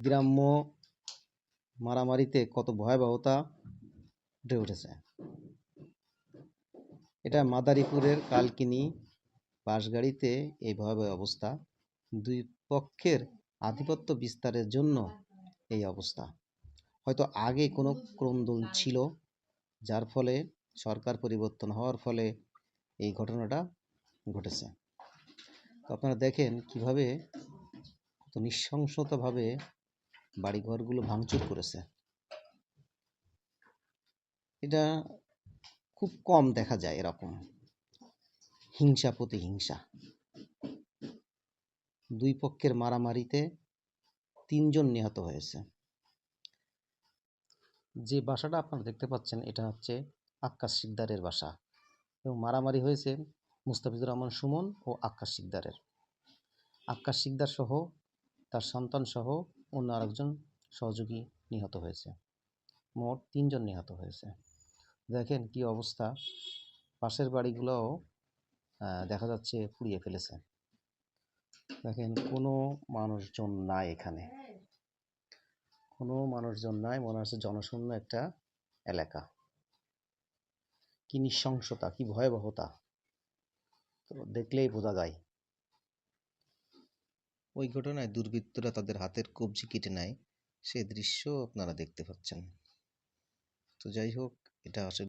গ্রাম্য মারামারিতে কত ভয়াবহতা ফুটে উঠেছে। এটা মাদারীপুরের কালকিনি বাসগাড়িতে এই ভয়াবহ অবস্থা। দুই পক্ষের আধিপত্য বিস্তারের জন্য এই অবস্থা। হয়তো আগে কোনো ক্রন্দন ছিল, যার ফলে সরকার পরিবর্তন হওয়ার ফলে এই ঘটনাটা ঘটেছে। তো আপনারা দেখেন কীভাবে নৃশংসতাভাবে বাড়িঘরগুলো ভাঙচুর করেছে। এটা খুব কম দেখা যায় এরকম। হিংসা প্রতিহিংসা। দুই পক্ষের মারামারিতে তিনজন নিহত হয়েছে। যে বাসাটা আপনারা দেখতে পাচ্ছেন, এটা হচ্ছে আক্কাস শিকদারের বাসা। এবং মারামারি হয়েছে মুস্তাফিজুর রহমান, সুমন ও আক্কাস শিকদারের। আক্কাস শিকদার সহ তার সন্তান সহ অন্য আরেকজন সহযোগী নিহত হয়েছে। মোট তিনজন নিহত হয়েছে। দেখেন কি অবস্থা। পাশের বাড়িগুলোও দেখা যাচ্ছে পুড়িয়ে ফেলেছে। দেখেন, কোনো মানুষজন নাই এখানে। কোনো মানুষজন নাই, মনে হচ্ছে জনশূন্য একটা এলাকা। কি নৃশংসতা, কি ভয়াবহতা। তো দেখলেই বোঝা যায়। ওই ঘটনায় দুর্বৃত্তরা তাদের হাতের কবজি কেটে নেয়। সে দৃশ্য আপনারা দেখতে পাচ্ছেন। তো যাই হোক, এটা আসলে